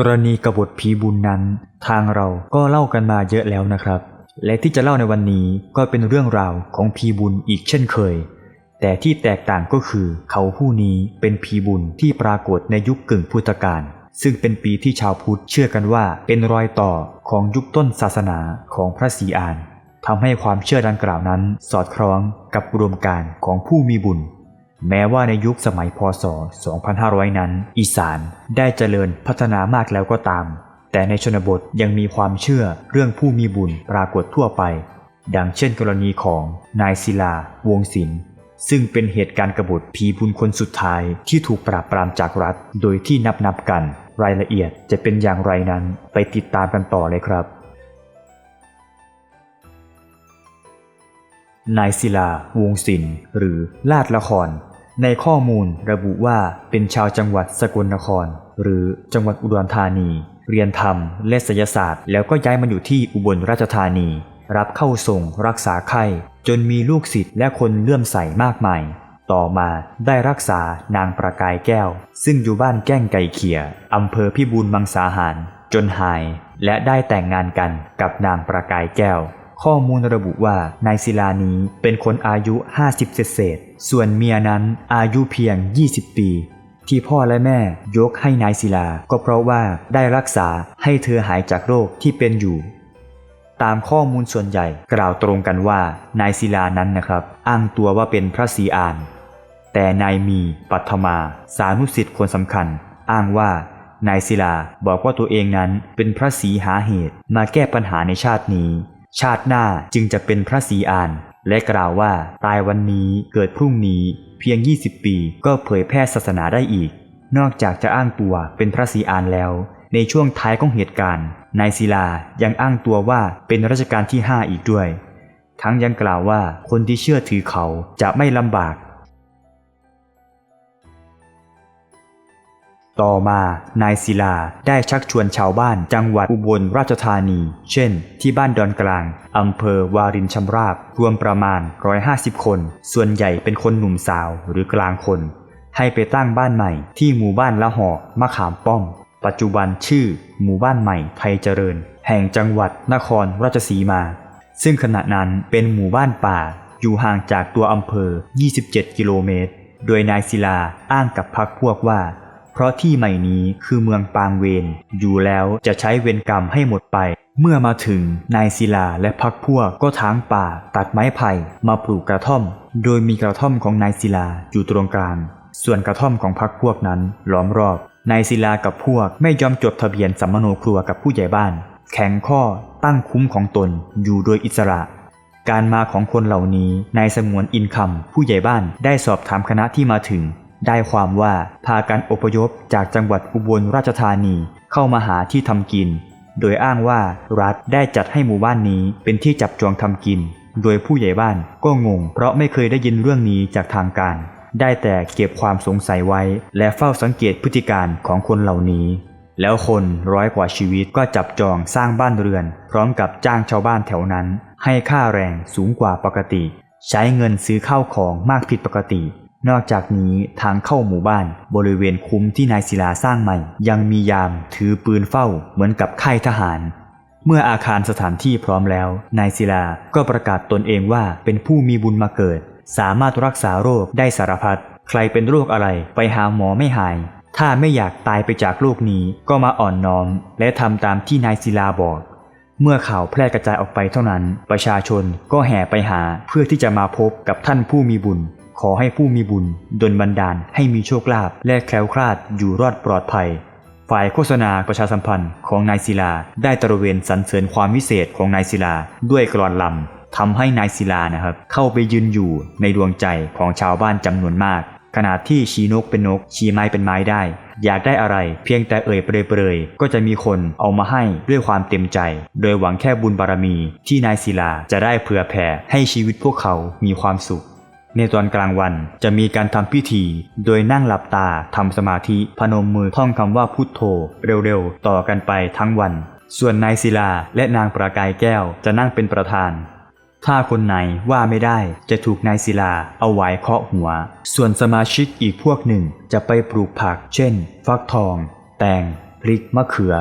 กรณีกบฏผีบุญนั้น ทางเราก็เล่ากันมาเยอะแล้วนะครับ และที่จะเล่าในวันนี้ก็เป็นเรื่องราวของผีบุญอีกเช่นเคย แต่ที่แตกต่างก็คือเขาผู้นี้เป็นผีบุญที่ปรากฏในยุคกึ่งพุทธกาลซึ่งเป็นปีที่ชาวพุทธเชื่อกันว่าเป็นรอยต่อของยุคต้นศาสนาของพระศรีอานทำให้ความเชื่อดังกล่าวนั้น สอดคล้องกับอุดมการของผู้มีบุญ แม้ว่าในยุคสมัยพศ 2500 นั้น อีสานได้เจริญพัฒนามากแล้วก็ตาม แต่ในชนบทยังมีความเชื่อเรื่องผู้มีบุญปรากฏทั่วไป ดังเช่นกรณีของนายศิลาวงศิลป์ซึ่งเป็นเหตุการณ์กบฏผีบุญคนสุดท้ายที่ถูกปราบปรามจากรัฐ โดยที่นับนับกัน รายละเอียดจะเป็นอย่างไรนั้นไปติดตามกันต่อเลยครับ นายศิลาวงศิลป์หรือลาดละคร ในข้อมูลระบุว่าเป็นชาวจังหวัดสกลนคร หรือจังหวัดอุดรธานี เรียนธรรมและศิลศาสตร์ แล้วก็ย้ายมาอยู่ที่อุบลราชธานี รับเข้าส่งรักษาไข้ จนมีลูกศิษย์และคนเลื่อมใสมากมาย ต่อมาได้รักษานางประกายแก้ว ซึ่งอยู่บ้านแก้งไก่เขียอำเภอพิบูลมังสาหาร จนหาย และได้แต่งงานกันกับนางประกายแก้ว ข้อมูลระบุว่านายศิลานี้เป็นคนอายุ 50 เศษๆส่วนเมียนั้นอายุเพียง 20 ปี ที่พ่อและแม่ยกให้นายศิลา ก็เพราะว่าได้รักษาให้เธอหายจากโรคที่เป็นอยู่ตามข้อมูลส่วนใหญ่กล่าวตรงกันว่านายศิลานั้นนะครับ อ้างตัวว่าเป็นพระศรีอาน แต่นายมีปัทมาสานุสิทธิ์คนสำคัญ อ้างว่านายศิลาบอกว่าตัวเองนั้นเป็นพระศรีหาเหตุมาแก้ปัญหาในชาตินี้ ชาติหน้าจึงจะเป็นพระศรีอาน และกล่าวว่าตายวันนี้เกิดพรุ่งนี้เพียง 20 ปีก็เผยแพร่ศาสนาได้อีก นอกจากจะอ้างตัวเป็นพระศรีอานแล้ว ในช่วงท้ายของเหตุการณ์ นายศิลายังอ้างตัวว่าเป็นรัชกาลที่ 5 อีกด้วย ทั้งยังกล่าวว่าคนที่เชื่อถือเขาจะไม่ลำบาก ต่อมานายศิลาได้ชักชวนชาวบ้านจังหวัดอุบลราชธานี เช่น ที่บ้านดอนกลางอำเภอวารินชำราบ รวมประมาณ 150 คน ส่วนใหญ่เป็นคนหนุ่มสาวหรือกลางคน ให้ไปตั้งบ้านใหม่ที่หมู่บ้านละหอกมะขามป้อม ปัจจุบันชื่อ หมู่บ้านใหม่ไทยเจริญ แห่งจังหวัดนครราชสีมา ซึ่งขณะนั้นเป็นหมู่บ้านป่า อยู่ห่างจากตัวอำเภอ 27 กิโลเมตร โดยนายศิลาอ้างกับพักพวกว่า เพราะที่ใหม่นี้คือเมืองปางเวน อยู่แล้วจะใช้เวรกรรมให้หมดไป เมื่อมาถึงนายศิลาและพักพวกก็ทางป่า ตัดไม้ไผ่มาปลูกกระท่อม โดยมีกระท่อมของนายศิลาอยู่ตรงกลาง ส่วนกระท่อมของพักพวกนั้นล้อมรอบ นายศิลากับพวกไม่ยอมจดทะเบียนสัมมโนครัวกับผู้ใหญ่บ้าน แข็งข้อตั้งคุ้มของตนอยู่โดยอิสระการมาของคนเหล่านี้นายสมวนอินคำผู้ใหญ่บ้านได้สอบถามคณะที่มาถึง ได้ความว่าพากันอพยพจากจังหวัดอุบลราชธานีเข้ามาหาที่ทำกิน โดยอ้างว่ารัฐได้จัดให้หมู่บ้านนี้เป็นที่จับจองทำกิน โดยผู้ใหญ่บ้านก็งง เพราะไม่เคยได้ยินเรื่องนี้จากทางการ ได้แต่เก็บความสงสัยไว้ และเฝ้าสังเกตพฤติการของคนเหล่านี้ แล้วคนร้อยกว่าชีวิตก็จับจองสร้างบ้านเรือน พร้อมกับจ้างชาวบ้านแถวนั้น ให้ค่าแรงสูงกว่าปกติ ใช้เงินซื้อข้าวของมากผิดปกติ นอกจากนี้ทางเข้าหมู่บ้านบริเวณคุ้มที่นายศิลาสร้างใหม่ ยังมียามถือปืนเฝ้าเหมือนกับค่ายทหาร เมื่ออาคารสถานที่พร้อมแล้ว นายศิลาก็ประกาศตนเองว่าเป็นผู้มีบุญมาเกิด สามารถรักษาโรคได้สารพัดใครเป็นโรคอะไรไปหาหมอไม่หาย ถ้าไม่อยากตายไปจากโลกนี้ก็มาอ่อนน้อม และทำตามที่นายศิลาบอกเมื่อข่าวแพร่กระจายออกไปเท่านั้น ประชาชนก็แห่ไปหาเพื่อที่จะมาพบกับท่านผู้มีบุญ ขอให้ผู้มีบุญดลบันดาลให้มีโชคลาภและแคล้วคลาดอยู่รอดปลอดภัย ฝ่ายโฆษณาประชาสัมพันธ์ของนายศิลา ได้ตระเวนสรรเสริญความวิเศษของนายศิลาด้วยกรอนลำทำให้นายศิลานะครับ เข้าไปยืนอยู่ในดวงใจของชาวบ้านจำนวนมากขณะที่ชี้นกเป็นนก ชี้ไม้เป็นไม้ได้ อยากได้อะไร เพียงแต่เอ่ยเปรยๆก็จะมีคนเอามาให้ด้วยความเต็มใจ โดยหวังแค่บุญบารมีที่นายศิลาจะได้เผื่อแผ่ให้ชีวิตพวกเขามีความสุข ในตอนกลางวันจะมีการทำพิธี โดยนั่งหลับตาทำสมาธิพนมมือท่องคำว่าพุทโธ เร็วๆ ต่อกันไปทั้งวัน ส่วนนายศิลาและนางประกายแก้วจะนั่งเป็นประธาน ถ้าคนไหนว่าไม่ได้จะถูกนายศิลาเอาไว้เคาะหัว ส่วนสมาชิกอีกพวกหนึ่งจะไปปลูกผัก เช่น ฟักทอง แตง พริก มะเขือ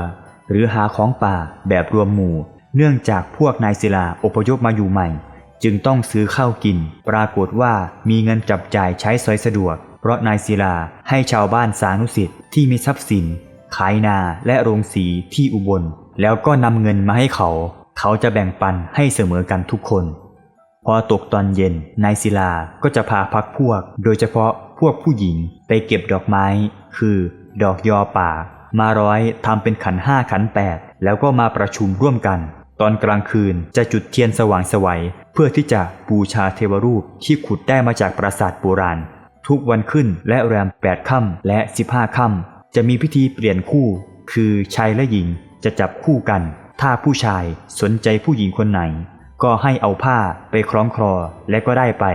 หรือหาของป่าแบบรวมหมู่ เนื่องจากพวกนายศิลาอพยพมาอยู่ใหม่ จึงต้องซื้อข้าวกิน ปรากฏว่ามีเงินจับจ่ายใช้สอยสะดวก เพราะนายศิลาให้ชาวบ้านสานุสิทธิ์ที่มีทรัพย์สิน ขายนาและโรงสีที่อุบล แล้วก็นำเงินมาให้เขา เขาจะแบ่งปันให้เสมอกันทุกคน พอตกตอนเย็นนายศิลาก็จะพาพักพวก โดยเฉพาะพวกผู้หญิงไปเก็บดอกไม้ คือ ดอกยอป่า มาร้อยทำเป็นขันห้าขันแปดแล้วก็มาประชุมร่วมกัน ตอนกลางคืนจะจุดเทียนสว่างสวัย พื่อที่จะบูชาเทวรูปที่ขุดได้มาจากปราสาทโบราณ ทุกวันขึ้นและแรม 8 ค่ำและ 15 ค่ำจะมีพิธีเปลี่ยนคู่ คือชายและหญิงจะจับคู่กัน ถ้าผู้ชายสนใจผู้หญิงคนไหน ก็ให้เอาผ้าไปคล้องคลอและก็ได้ไป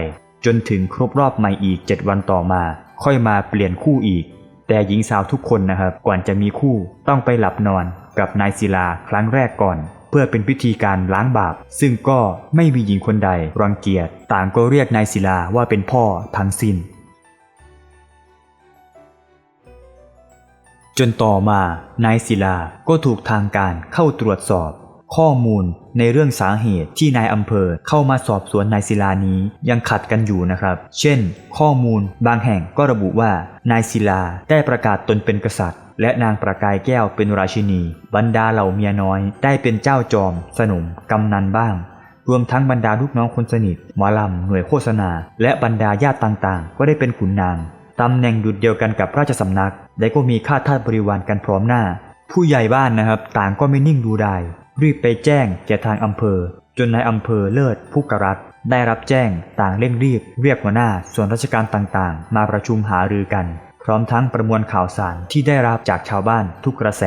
จนถึงครบรอบใหม่อีก 7 วันต่อมา ค่อยมาเปลี่ยนคู่อีก แต่หญิงสาวทุกคนนะครับก่อนจะมีคู่ต้องไปหลับนอนกับนายศิลาครั้งแรกก่อน เพื่อเป็นพิธีการล้างบาป ซึ่งก็ไม่มีหญิงคนใดรังเกียจต่างก็เรียกนายศิลาว่าเป็นพ่อทั้งสิ้น จนต่อมานายศิลาก็ถูกทางการเข้าตรวจสอบ ข้อมูลในเรื่องสาเหตุที่นายอำเภอเข้ามาสอบสวนนายศิลานี้ยังขัดกันอยู่นะครับ เช่น ข้อมูลบางแห่งก็ระบุว่านายศิลาได้ประกาศตนเป็นกษัตริย์ และนางประกายแก้วเป็นราชินี บรรดาเหล่าเมียน้อย ได้เป็นเจ้าจอม สนม กำนันบ้าง รวมทั้งบรรดาลูกน้องคนสนิทหมอลำหน่วยโฆษณา และบรรดาญาติต่างๆ ก็ได้เป็นขุนนางตำแหน่งดุดเดียวกันกับราชสำนัก และก็มีข้าทาสบริวารกันพร้อมหน้า ผู้ใหญ่บ้านนะครับ ต่างก็ไม่นิ่งดูไดายรีบไปแจ้งแก่ทางอำเภอ จนนายอำเภอเลิศผู้กรัฐได้รับแจ้งต่างเร่งรีบ เรียกหัวหน้าส่วนราชการต่างๆ มาประชุมหารือกัน พร้อมทั้งประมวลข่าวสารที่ได้รับจากชาวบ้านทุกกระแส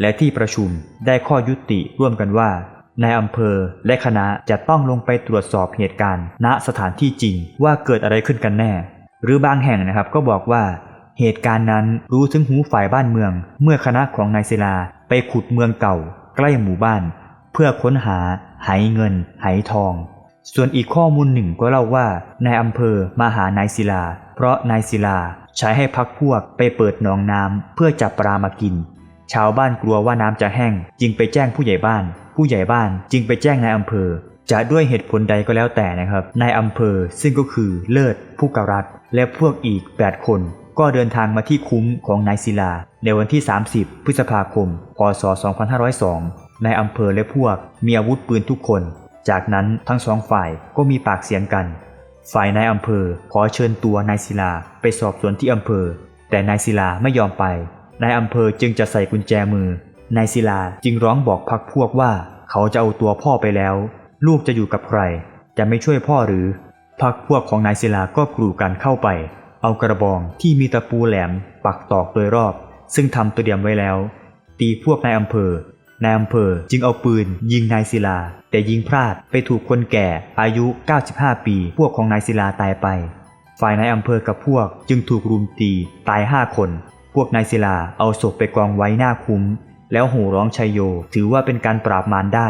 และที่ประชุมได้ข้อยุติร่วมกันว่า นายอำเภอและคณะจะต้องลงไปตรวจสอบเหตุการณ์ ณสถานที่จริงว่าเกิดอะไรขึ้นกันแน่ หรือบางแห่งนะครับก็บอกว่า เหตุการณ์นั้นรู้ถึงหูฝ่ายบ้านเมือง เมื่อคณะของนายศิลาไปขุดเมืองเก่า ใกล้หมู่บ้าน เพื่อค้นหาไหเงินไหทอง ส่วนอีกข้อมูลหนึ่งก็เล่าว่านายอำเภอมาหานายศิลา เพราะนายศิลา ใช้ให้พักพวกไปเปิดหนองน้ำเพื่อจับปลามากิน ชาวบ้านกลัวว่าน้ำจะแห้ง จึงไปแจ้งผู้ใหญ่บ้าน ผู้ใหญ่บ้านจึงไปแจ้งนายอำเภอ จะด้วยเหตุผลใดก็แล้วแต่นะครับ นายอำเภอซึ่งก็คือเลิศ ผู้กรัฐ และพวกอีก 8 คน ก็เดินทางมาที่คุ้มของนายศิลา ในวันที่ 30 พฤษภาคม พศ 2502 นายอำเภอและพวกมีอาวุธปืนทุกคน จากนั้นทั้งสองฝ่ายก็มีปากเสียงกัน ฝ่ายนายอำเภอขอเชิญตัวนายศิลาไปสอบสวนที่อำเภอ แต่นายศิลาไม่ยอมไป นายอำเภอจึงจะใส่กุญแจมือ นายศิลาจึงร้องบอกพักพวกว่าเขาจะเอาตัวพ่อไปแล้ว ลูกจะอยู่กับใคร จะไม่ช่วยพ่อหรือพักพวกของนายศิลาก็กรูกันเข้าไป เอากระบองที่มีตะปูแหลมปักตอกโดยรอบ ซึ่งทำตัวเตรียมไว้แล้ว ตีพวกนายอำเภอ นายอำเภอจึงเอาปืนยิงนายศิลา แต่ยิงพลาดไปถูกคนแก่อายุ 95 ปี พวกของนายศิลาตายไป ฝ่ายนายอำเภอกับพวกจึงถูกรุมตีตายห้าคน พวกนายศิลาเอาศพไปกองไว้หน้าคุ้ม แล้วโห่ร้องชัยโย ถือว่าเป็นการปราบมารได้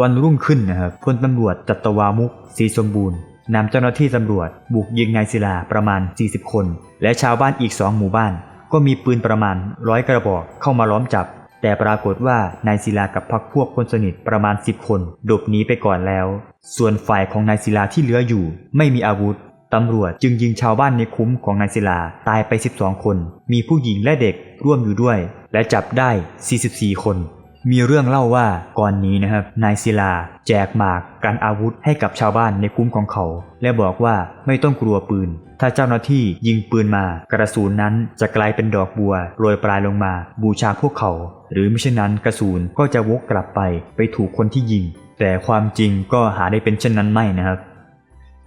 วันรุ่งขึ้นนะครับพลตำรวจจัตวามุกศรีสมบูรณ์นำเจ้าหน้าที่ตำรวจ บุกยิงนายศิลาประมาณ 40 คน และชาวบ้านอีกสองหมู่บ้าน ก็มีปืนประมาณร้อยกระบอกเข้ามาล้อมจับ แต่ปรากฏว่านายศิลากับพักพวกคนสนิทประมาณ 10 คนหลบหนีไปก่อนแล้ว ส่วนฝ่ายของนายศิลาที่เหลืออยู่ ไม่มีอาวุธตำรวจจึงยิงชาวบ้านในคุ้มของนายศิลาตายไป 12 คน มีผู้หญิงและเด็กร่วมอยู่ด้วย และจับได้ 44 คน มีเรื่องเล่าว่าก่อนนี้นะครับนายศิลา แจกหมากกันอาวุธให้กับชาวบ้านในคุ้มของเขา และบอกว่าไม่ต้องกลัวปืน ถ้าเจ้าหน้าที่ยิงปืนมากระสุนนั้นจะกลายเป็นดอกบัวโรยปลายลงมา บูชาพวกเขา หรือม่เช่นนั้นกระสุนก็จะวกกลับไปไปถูกคนที่ยิง แต่ความจริงก็หาได้เป็นเช่นนั้นไม่นะครับ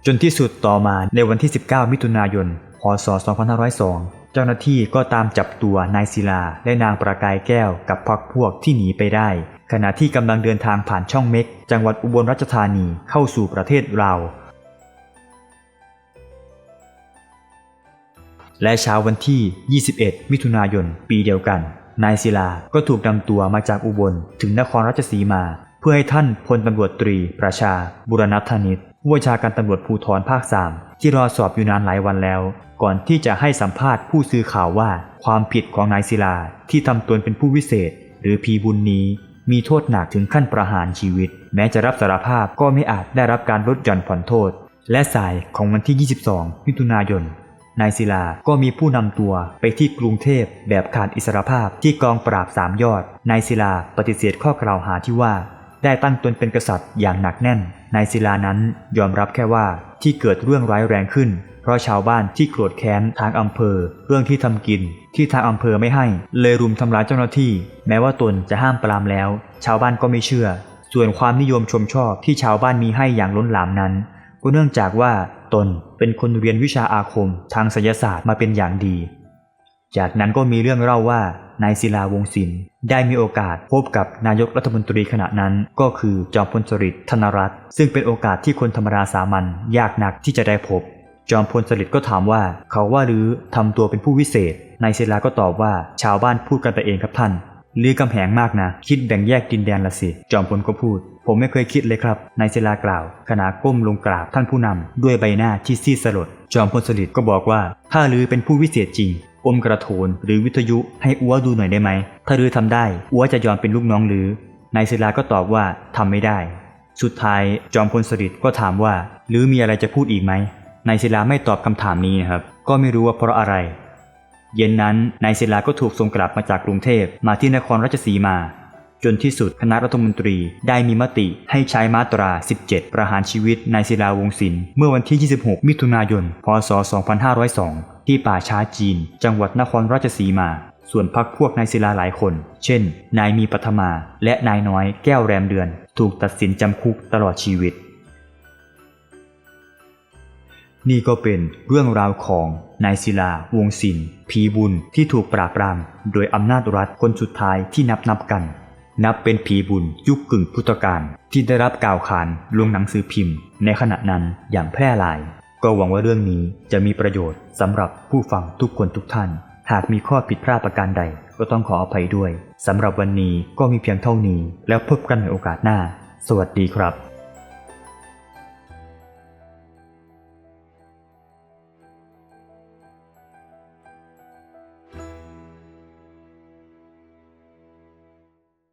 จนที่สุดต่อมาในวันที่ 19 มิถุนายน พศ 2502 เจ้าหน้าที่ก็ตามจับตัวนายศิลาและนางประกายแก้วกับพรรคพวกที่หนีไปได้ ขณะที่กำลังเดินทางผ่านช่องเม็ก จังหวัดอุบลราชธานีเข้าสู่ประเทศลาวและเช้าวันที่ 21 มิถุนายน ปีเดียวกัน นายศิลาก็ถูกนำตัวมาจากอุบลถึงนครราชสีมา เพื่อให้ท่านพลตำรวจตรี ประชา บุรณัธนิตผู้บัญชาการตำรวจภูธรภาคสาม ที่รอสอบอยู่นานหลายวันแล้ว ก่อนที่จะให้สัมภาษณ์ผู้สื่อข่าวว่า ความผิดของนายศิลาที่ทำตนเป็นผู้วิเศษ หรือพีบุญนี้ มีโทษหนักถึงขั้นประหารชีวิต แม้จะรับสารภาพก็ไม่อาจได้รับการลดหย่อนผ่อนโทษ และสายของวันที่ 22 มิถุนายนนายศิลาก็มีผู้นำตัวไปที่กรุงเทพแบบขาดอิสรภาพที่กองปราบสามยอด นายศิลาปฏิเสธข้อกล่าวหาที่ว่า ได้ตั้งตนเป็นกษัตริย์อย่างหนักแน่น นายศิลานั้นยอมรับแค่ว่าที่เกิดเรื่องร้ายแรงขึ้น เพราะชาวบ้านที่โกรธแค้นทางอำเภอ เรื่องที่ทำกิน ที่ทางอำเภอไม่ให้ เลยรุมทำร้ายเจ้าหน้าที่ แม้ว่าตนจะห้ามปรามแล้ว ชาวบ้านก็ไม่เชื่อ ส่วนความนิยมชมชอบที่ชาวบ้านมีให้อย่างล้นหลามนั้น ก็เนื่องจากว่าตนเป็นคนเรียนวิชาอาคม ทางศิลศาสตร์มาเป็นอย่างดี จากนั้นก็มีเรื่องเล่าว่านายศิลาวงศ์สินได้มีโอกาสพบกับนายกรัฐมนตรีขณะนั้นก็คือจอมพลสฤษดิ์ธนรัตน์ซึ่งเป็นโอกาสที่คนธรรมดาสามัญยากหนักที่จะได้พบ จอมพลสฤษดิ์ก็ถามว่าเขาว่าลือทำตัวเป็นผู้วิเศษนายศิลาก็ตอบว่าชาวบ้านพูดกันไปเองครับท่านลือกำแหงมากนะ คิดแบ่งแยกดินแดนละสิ จอมพลก็พูด ผมไม่เคยคิดเลยครับนายศิลากล่าว ขณะก้มลงกราบท่านผู้นำด้วยใบหน้าที่ซีดสลด จอมพลสฤษดิ์ก็บอกว่า ถ้าลือเป็นผู้วิเศษจริงอมกระโถนหรือวิทยุให้อัวดูหน่อยได้ไหม ถ้าลือทำได้อัวจะยอมเป็นลูกน้องหรือนายศิลาก็ตอบว่าทำไม่ได้ สุดท้ายจอมพลสฤษดิ์ก็ถามว่าลือมีอะไรจะพูดอีกไหมนายศิลาไม่ตอบคำถามนี้นะครับ ก็ไม่รู้ว่าเพราะอะไร เย็นนั้นนายศิลาก็ถูกส่งกลับมาจากกรุงเทพมาที่นครราชสีมา จนที่สุดคณะรัฐมนตรีได้มีมติให้ใช้มาตรา 17 ประหารชีวิตนายศิลาวงศ์สินเมื่อวันที่ 26 มิถุนายน พศ 2502 ที่ป่าช้าจีน จังหวัดนครราชสีมา ส่วนพักพวกนายศิลาหลายคน เช่น นายมีปัทมา และนายน้อยแก้วแรมเดือน ถูกตัดสินจำคุกตลอดชีวิต นี่ก็เป็นเรื่องราวของนายศิลา วงศ์สินผีบุญที่ถูกปราบปราม โดยอำนาจรัฐคนสุดท้ายที่นับนับกัน นับเป็นผีบุญยุคกึ่งพุทธกาลที่ได้รับกล่าวขานลงหนังสือพิมพ์ ในขณะนั้นอย่างแพร่หลาย ก็หวังว่าเรื่องนี้จะมีประโยชน์สำหรับผู้ฟังทุกคนทุกท่าน หากมีข้อผิดพลาดประการใด ก็ต้องขออภัยด้วยสำหรับวันนี้ก็มีเพียงเท่านี้ แล้วพบกันในโอกาสหน้า สวัสดีครับ